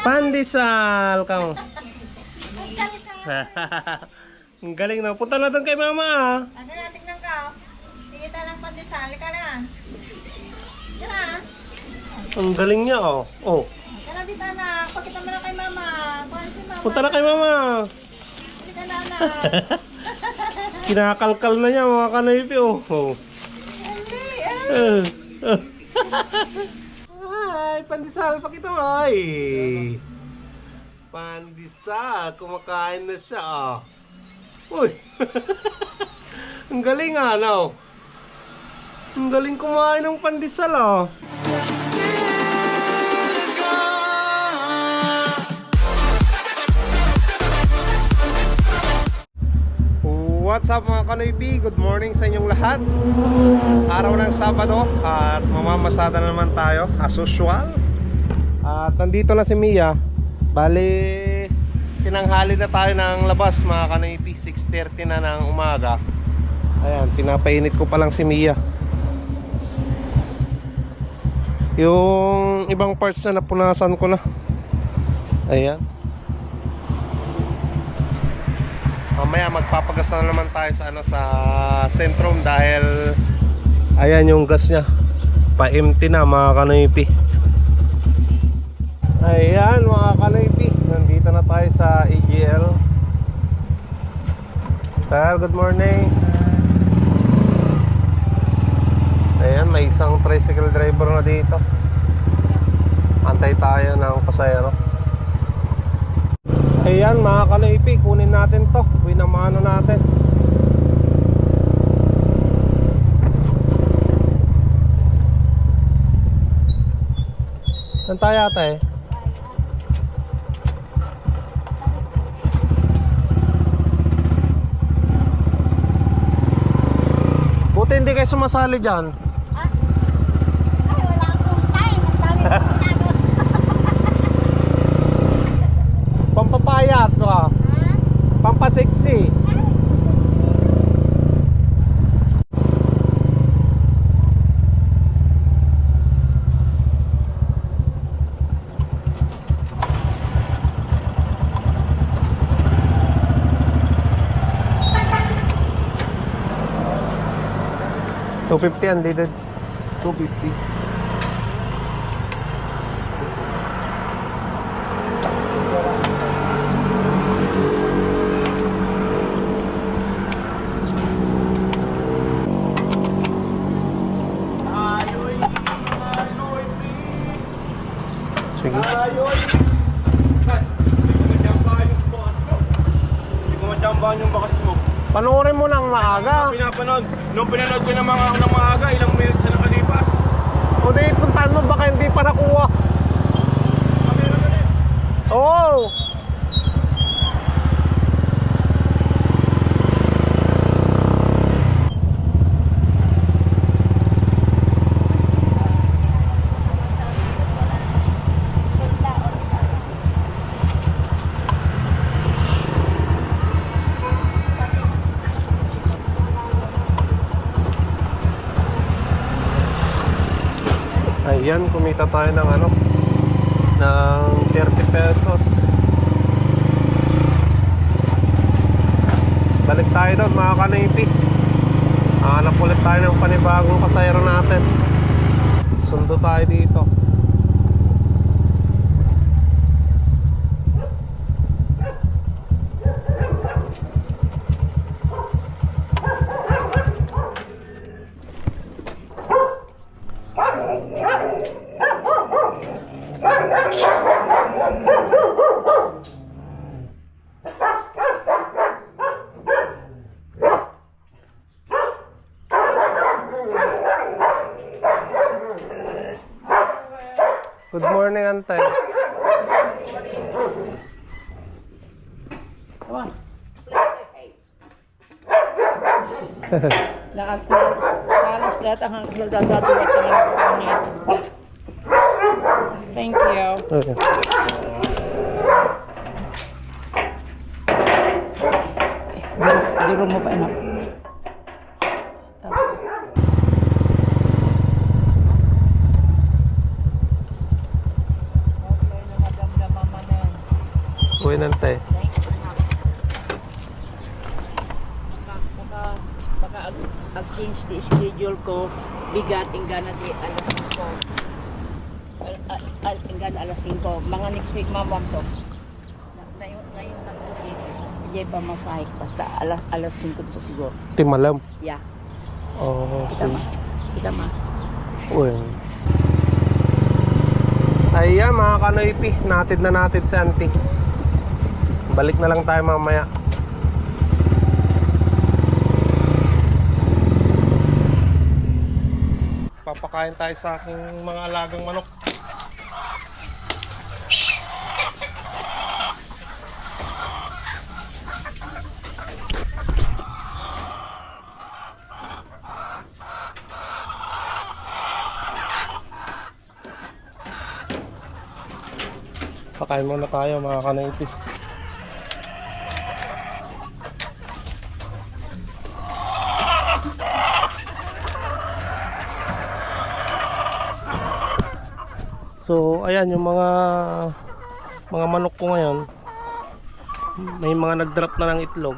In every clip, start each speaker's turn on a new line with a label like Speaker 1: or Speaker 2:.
Speaker 1: Pandesal ka mo. Ang galing na. Punta na doon kay mama ah.
Speaker 2: Ano na, tignan ka. oh. Tingin tayo ng pandesal. Ka na. Na.
Speaker 1: Ang galing niya oh. Oh.
Speaker 2: Ka na dito na. Pakita mo na kay mama. Kuhan si mama.
Speaker 1: Punta na kay mama.
Speaker 2: Halika na na.
Speaker 1: Kinakalkal na niya mga kanipi oh. oh.
Speaker 2: Henry,
Speaker 1: eh. Ay, pandesal. Pakita mo. Ay. Pandesal. Kumakain na siya ah. Uy. Ang galing ah, no? Ang galing kumain ng pandesal ah. What's up mga kanoypi? Good morning sa inyong lahat. Araw ng Sabado At mamamasada na naman tayo As usual. At nandito na si Mia. Bali Tinanghali na tayo ng labas mga kanoypi 6.30 na ng umaga. Ayan, pinapainit ko pa lang si Mia. Yung ibang parts na napunasan ko na. Ayan Mamaya magpapagas na naman tayo sa ano sa Centrum dahil ayan yung gas niya. Pa-empty na mga kanoypi. Ayan mga kanoypi, nandito na tayo sa EGL. Sir, good morning. Ayan, may isang tricycle driver na dito. Antay tayo ng pasayero. Ayan mga kanoypi, kunin natin to. Winamano natin. Saan tayo ate? Buti hindi kayo sumasali dyan.
Speaker 2: Ay, wala akong time. Ang dami kong ginagawa.
Speaker 1: Pampapayat ka.
Speaker 2: Ha?
Speaker 1: Pampaseksi. Unleaded. Two fifty. Sige.
Speaker 3: Hindi ko majambahan yung bakas mo.
Speaker 1: Panoorin mo ng maaga.
Speaker 3: Pinapanood. Nung pinanood ko ng mga ng maaga, ilang minutes na nakalipas.
Speaker 1: O di, puntahan mo baka hindi pa nakuha. Oo. Oh. Ayan, kumita tayo ng ano ng 30 pesos. Balik tayo doon mga kanipi. Hanap ulit tayo ng panibagong pasayro natin. Sundo tayo dito. Good
Speaker 4: lahat ang sa mga pangit. Thank you.
Speaker 1: Okay.
Speaker 4: Biro mo pa ina.
Speaker 1: Uwi na tayo.
Speaker 4: Baka, baka, baka ag, ag-change the schedule ko. Ingana di alas 5. Al, al, al, ingana alas 5. Mga next week, mamam to. Na yung, na yung nagtukin. Hindi pa masahik. Basta alas, alas 5 to siguro.
Speaker 1: Timalam.
Speaker 4: Yeah.
Speaker 1: Oh,
Speaker 4: Kita ma. Kita ma.
Speaker 1: Uy. Ayan mga kanoypi, natid na natid si auntie. Balik na lang tayo mamaya. Papakain tayo sa aking mga alagang manok. Pakain muna tayo mga kanoypi. So, ayan yung mga mga manok ko ngayon. May mga nag-drop na ng itlog.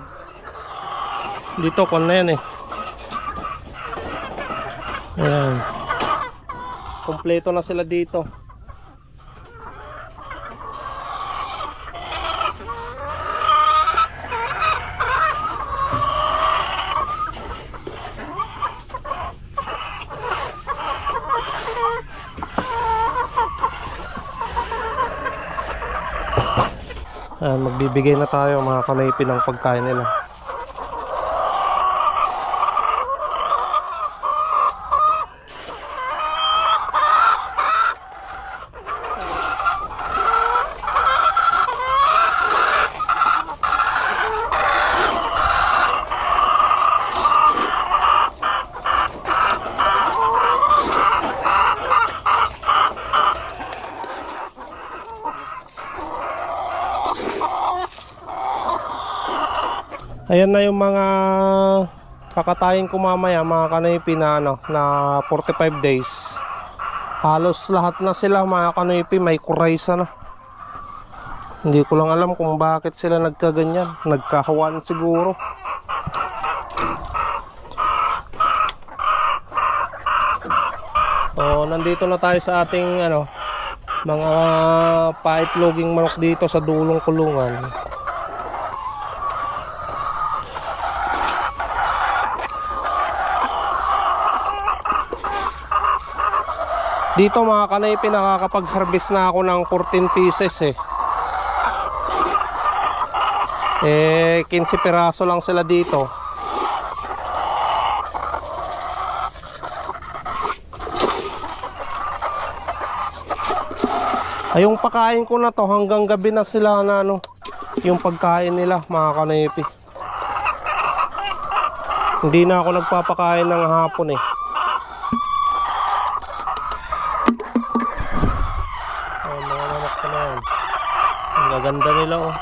Speaker 1: Dito, kon na yan eh. Ayan. Kompleto na sila dito. Ayan, magbibigay na tayo mga kanaypi ng pagkain nila. Ayan na yung mga kakatayin ko mamaya mga kanaypi na, ano, na 45 days. Halos lahat na sila mga kanaypi may kuraysa na. Hindi ko lang alam kung bakit sila nagkaganyan. Nagkahawan siguro. So, nandito na tayo sa ating ano, mga paitloging manok dito sa dulong kulungan. Dito mga kanaypi nakakapag-harvest na ako ng 14 pieces eh. Eh 15 piraso lang sila dito. Ay yung pakain ko na to hanggang gabi na sila na ano yung pagkain nila mga kanaypi. Hindi na ako nagpapakain ng hapon eh. Ay, mga manok ko na yan. Ang gaganda nila oh.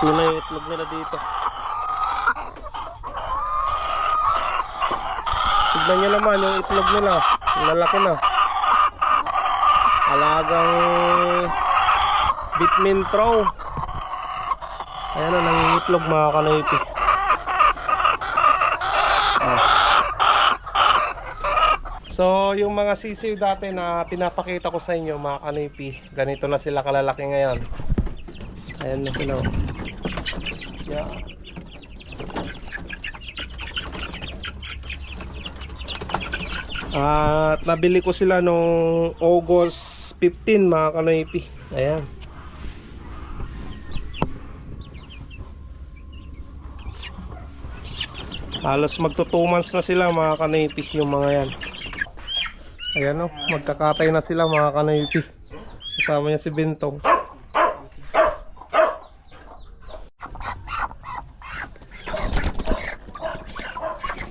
Speaker 1: Tatlo na yung itlog nila dito. Tignan nyo naman yung itlog nila. Lalaki na. Alagang Bitmin Pro. Ayan na, nangingitlog mga kanayti. So, yung mga sisiw dati na pinapakita ko sa inyo mga kanipi, ganito na sila kalalaki ngayon. Ayan na sila. Oh. Yeah. At nabili ko sila nung August 15 mga kanipi. Ayan. Halos magto 2 months na sila mga kanipi yung mga yan. Ayan o, magkakatay na sila mga kanayti. Kasama niya si Bintong.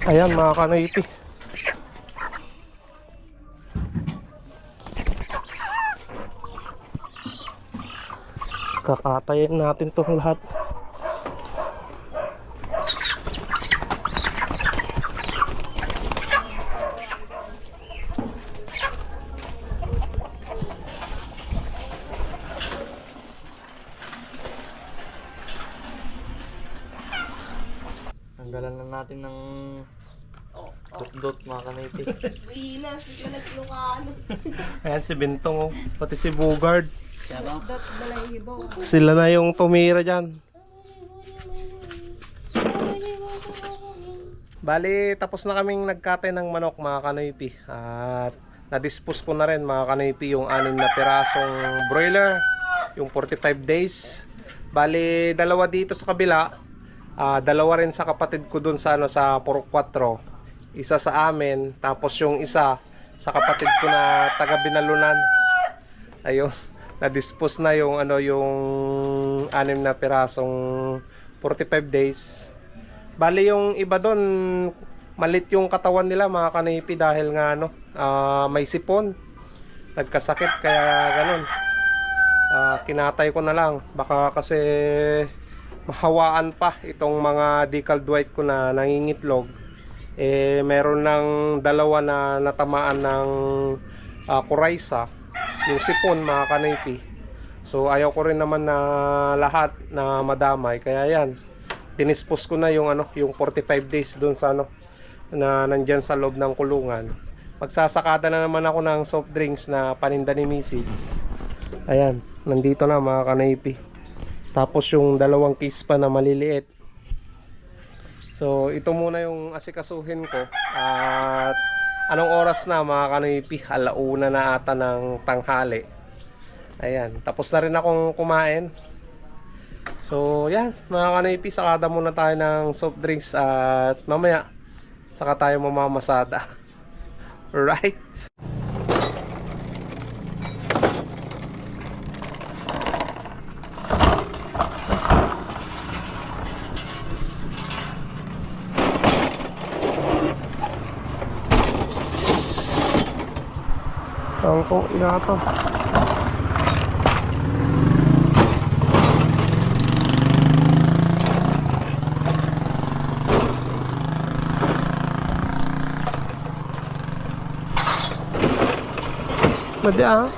Speaker 1: Ayan mga kanayti. Kakatayin natin tong lahat.
Speaker 5: Dala na natin ng dot-dot mga kanaypi.
Speaker 1: Ayan si Bintong, oh. pati si Bugard. Sila na yung tumira dyan. Bali, tapos na kaming nagkatay ng manok mga kanoypi. At na-dispose ko na rin mga kanoypi yung anim na pirasong broiler. Yung 45 days. Bali, dalawa dito sa kabila. ah, dalawa rin sa kapatid ko dun sa, ano, sa Puro 4. Isa sa amin. Tapos yung isa sa kapatid ko na taga Binalunan. Ayun. Na-dispose na yung ano yung anim na pirasong 45 days. Bali yung iba doon malit yung katawan nila mga kanipi dahil nga ano ah, may sipon. Nagkasakit kaya ganun. Ah, kinatay ko na lang baka kasi mahawaan pa itong mga decaled white ko na nangingitlog. Eh meron ng dalawa na natamaan ng ah, kuraysa yung sipon mga kanipi. So ayaw ko rin naman na lahat na madamay kaya yan dinispose ko na yung ano yung 45 days doon sa ano na nandyan sa loob ng kulungan magsasakada na naman ako ng soft drinks na paninda ni Mrs. ayan nandito na mga kanaypi tapos yung dalawang case pa na maliliit so ito muna yung asikasuhin ko at anong oras na mga kanaypi alauna na ata ng tanghali ayan tapos na rin akong kumain So, yan, mga kanaypi, sakada muna tayo ng soft drinks at mamaya, saka tayo mamamasada. Right? Kong inato. Madi ah.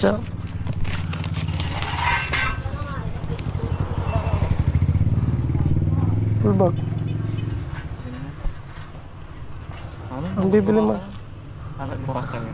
Speaker 1: Siya. Full bag.
Speaker 5: Ano?
Speaker 1: Ang bibili mo?
Speaker 5: Anak mo ka kanya.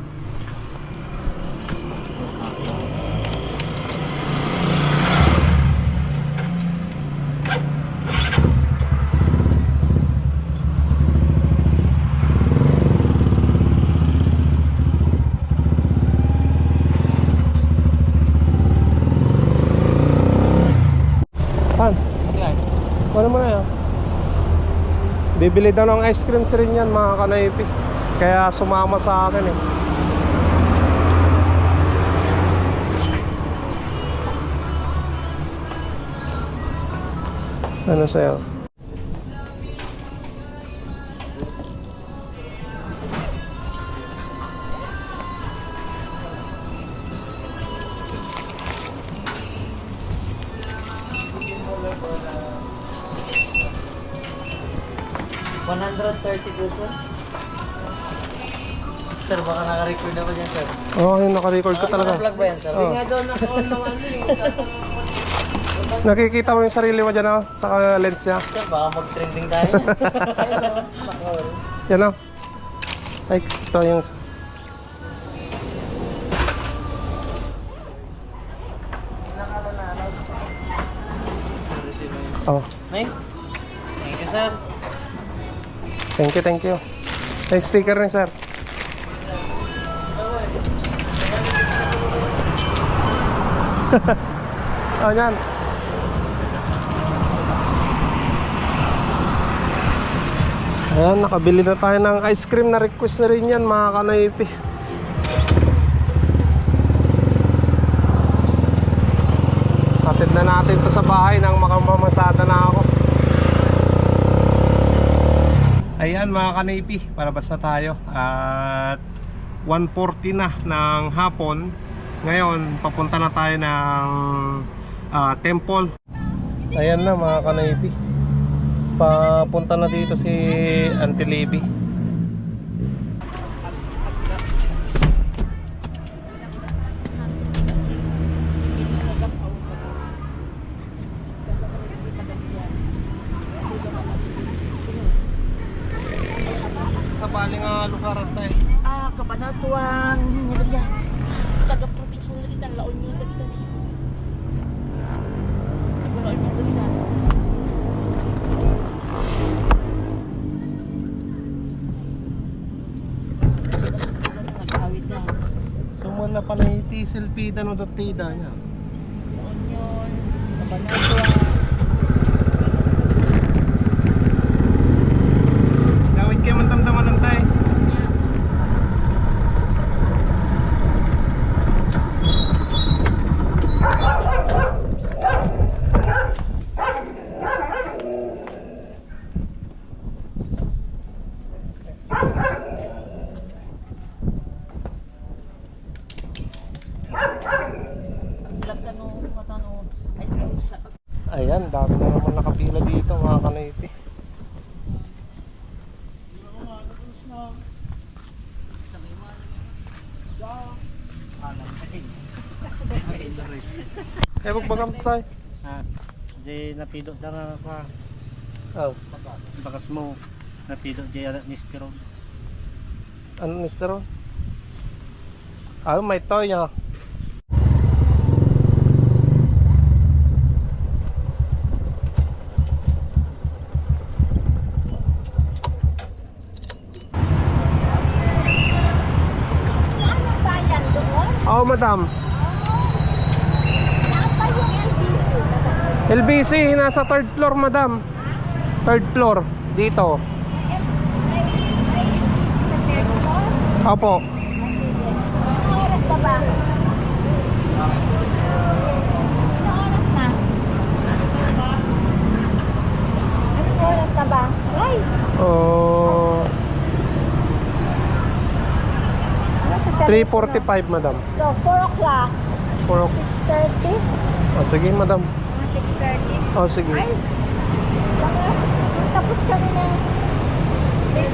Speaker 1: Pan, ano mo na yan? Bibili daw ng ice cream si rin yan mga kanaypi. Kaya sumama sa akin eh. Ano sa'yo?
Speaker 5: Sir, baka naka-record na ba dyan, sir?
Speaker 1: Oo, oh, yung naka-record ko talaga.
Speaker 5: Vlog ba yan, sir?
Speaker 1: Oo.
Speaker 5: doon naka-on ng ano eh.
Speaker 1: Nakikita mo yung sarili mo dyan oh, sa lens niya.
Speaker 5: Sir, baka mag-trending tayo.
Speaker 1: Yan oh. Ay, ito yung... Oh,
Speaker 5: Nay? Thank you,
Speaker 1: thank you, thank you. Ay, sticker rin, sir. oh, yan. Ayan, nakabili na tayo ng ice cream na request na rin yan, mga kanaypi. Hatid na natin to sa bahay nang makamamasada na ako. Ayan mga kanaypi, palabas na tayo. At 1.40 na ng hapon. Ngayon, papunta na tayo ng ah, temple. Ayan na mga kanaypi. Papunta na dito si Auntie Libby
Speaker 4: Kabanatuan, nilagyan. Taga-probinsya na dito, laon nyo na dito. Taga-laon nyo na dito. Nag-awit na.
Speaker 1: Sumuan na pala yung tisilpida no datida niya.
Speaker 4: Laon yun. Kabanatuan.
Speaker 1: Gawin kayo man tamdaman ng tay.
Speaker 4: Vlog ka no, mata no. Ay, sa
Speaker 1: Ayan, dami na naman nakapila dito mga kanaypi. Eh, magbagam tayo.
Speaker 6: Ah, di napido na nga pa
Speaker 1: Oh,
Speaker 6: bakas. Bakas mo napido di alat ni Stero.
Speaker 1: ano ni Sir? Ah, may toy ah.
Speaker 2: Ano yan doon?
Speaker 1: Oh, madam.
Speaker 2: Saan ba yung LBC?
Speaker 1: LBC, nasa third floor, madam. Third floor, dito. Opo.
Speaker 2: Oras na ba? Oras na? Oras na ba? Ay!
Speaker 1: Oh,
Speaker 2: Nasa
Speaker 1: 3.45, madam.
Speaker 2: So, 4 o'clock.
Speaker 1: 4 o'clock.
Speaker 2: 6.30.
Speaker 1: Oh, sige, madam.
Speaker 2: Mga 6.30.
Speaker 1: Oh, sige.
Speaker 2: Ay! Tapos kami na 6.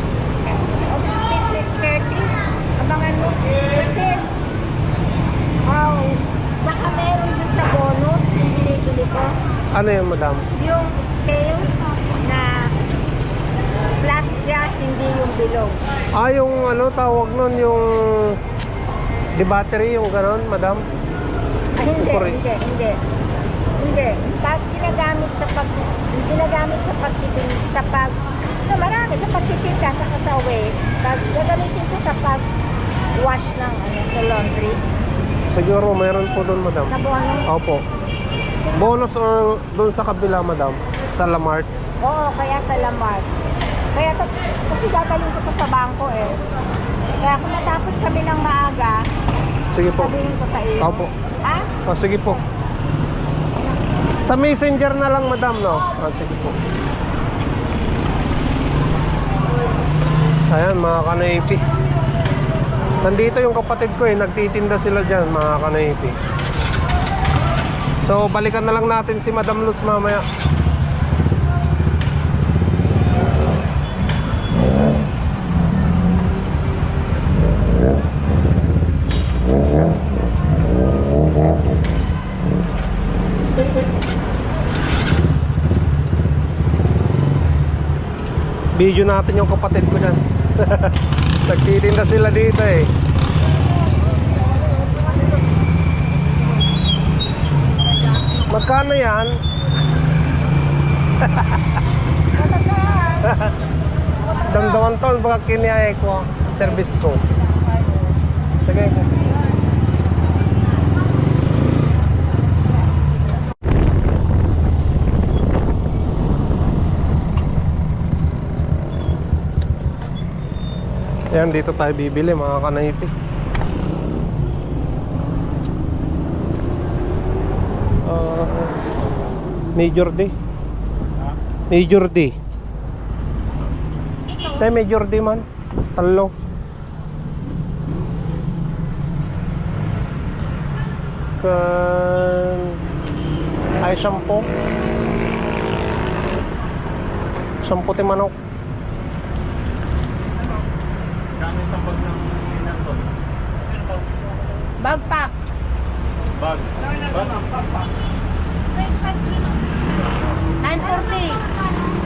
Speaker 2: O 6, 6.30. Abangan mo. Kasi, oh, baka meron sa bonus, yung binibili ko.
Speaker 1: Ano yun, madam?
Speaker 2: Yung scale na flat siya, hindi yung bilog.
Speaker 1: Ah, yung ano, tawag nun, yung... Di battery, yung ganon, madam?
Speaker 2: Ah, hindi,
Speaker 1: Correct.
Speaker 2: hindi, hindi. Hindi. Pag ginagamit sa pag ginagamit sa pagtitin sa pag na marami sa pagtitinda sa kasawi. Pag gagamitin ko sa pag wash ng ano, sa laundry.
Speaker 1: Siguro, mayroon po doon, madam.
Speaker 2: Sa bonus.
Speaker 1: Opo. Bonus or doon sa kabila, madam? Sa Lamart?
Speaker 2: Oo, kaya sa Lamar. Kaya to, kasi gagaling ko to sa bangko eh. Kaya kung matapos kami ng maaga,
Speaker 1: Sige po.
Speaker 2: sabihin ko sa iyo.
Speaker 1: Opo.
Speaker 2: Ha?
Speaker 1: Oh, sige po. Sa messenger na lang, madam, no? Ah, sige po. Ayan, mga kanaypi. Nandito yung kapatid ko eh, nagtitinda sila dyan, mga kanaypi. So, balikan na lang natin si Madam Luz mamaya. Video natin yung kapatid ko dyan. Nagtitinda sila dito eh. Magkano yan? Damdaman tol, baka kiniyaya ko service ko. Sige. Yan, dito tayo bibili mga kanaypi. Ah, Major D. Major D. Tay Major D man. Talo. Kan ay shampoo. Shampoo ti manok.
Speaker 3: Dami sa bag ng pinatol.
Speaker 2: Bagpak.
Speaker 3: Bag. Bag.
Speaker 2: 940.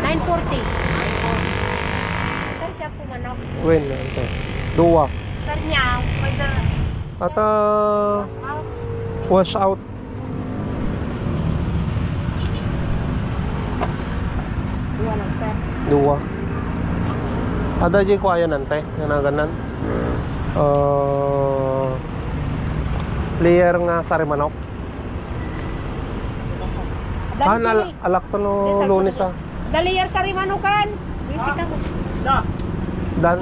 Speaker 2: 940. Saan siya pumanok?
Speaker 1: Wen, ito. Dua.
Speaker 2: Sir niya, pwede
Speaker 1: At wash out.
Speaker 2: Dua lang, sir.
Speaker 1: Dua. Ada di ko ayan ante, nga ganan. Uh, player nga sari manok. Han al alak to no lunes ah.
Speaker 2: Daliyar sa rimanukan. Bisi ka mo.
Speaker 1: Dan.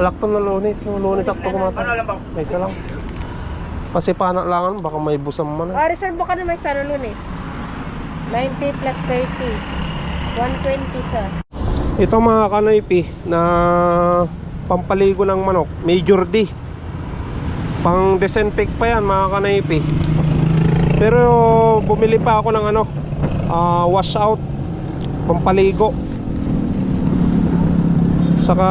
Speaker 1: Alak to no lunes, yung lunes ako kumata.
Speaker 3: Ano lang bang?
Speaker 1: May isa lang. Kasi panak lang baka may busam man.
Speaker 2: Ah, reserve ka na may sana lunes. 90 plus 30. 120 sir.
Speaker 1: Ito mga kanoypi na pampaligo ng manok, Major D. Pang disinfect pa yan mga kanoypi. Pero bumili pa ako ng ano, ah, wash out pampaligo. Saka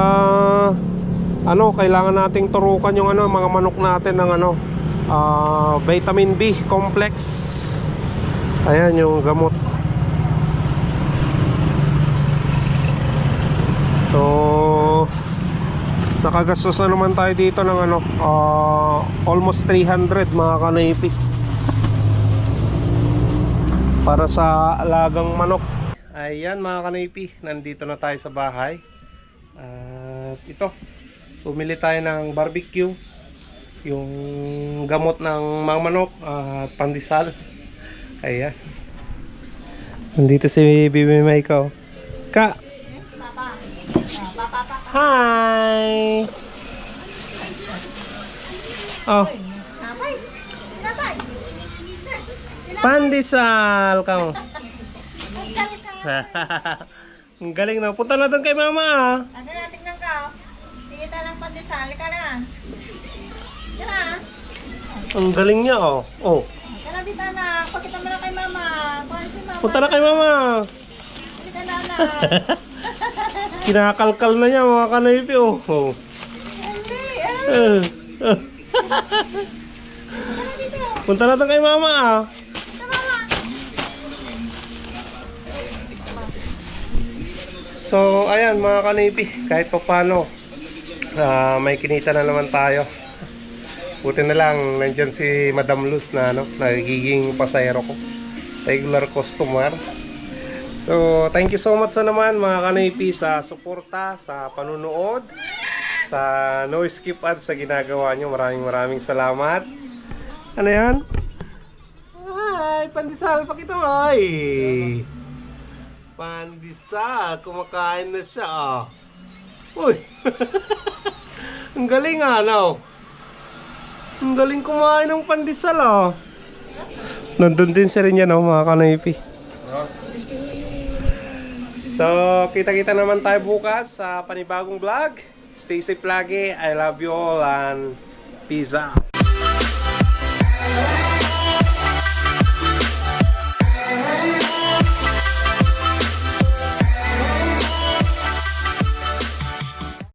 Speaker 1: ano, kailangan nating turukan yung ano, mga manok natin ng ano, ah, vitamin B complex. Ayan yung gamot. Nakagastos na naman tayo dito ng ano ah, almost 300 mga kanaypi. Para sa alagang manok. Ayan mga kanaypi nandito na tayo sa bahay. At ito bumili tayo ng barbecue yung gamot ng mga manok at pandesal. Ayan. Nandito si Bibi Maika oh. ka Hi! Oh. Pandesal ka mo. Ang galing na. Punta na doon kay mama ah.
Speaker 2: Ano na, tignan ka. Tingin tayo ng pandesal ka na. Yan na.
Speaker 1: Ang galing niya oh. Oh.
Speaker 2: Na, dito na. Pakita mo na kay mama. Kuhan si mama.
Speaker 1: Punta na kay mama.
Speaker 2: Ka na na.
Speaker 1: Kinakalkal na niya mga kanaypi oh. oh. Eh. Punta na doon kay mama ah. So, ayan mga kanipi, kahit pa paano, ah, may kinita na naman tayo. Buti na lang, nandyan si Madam Luz na ano, nagiging pasayero ko. Regular customer. So, thank you so much sa naman mga kanipi sa suporta, sa panunood, sa no skip ads sa ginagawa nyo. Maraming maraming salamat. Ano yan? Ay, pandesal, pakita mo. Ay! Pandesal, kumakain na siya. Ah. Uy! Ang galing ah, no? Ang galing kumain ng pandesal ah. Nandun din si rin yan, oh, mga kanaypi. So, kita-kita naman tayo bukas sa panibagong vlog. Stay safe lagi. I love you all and peace out.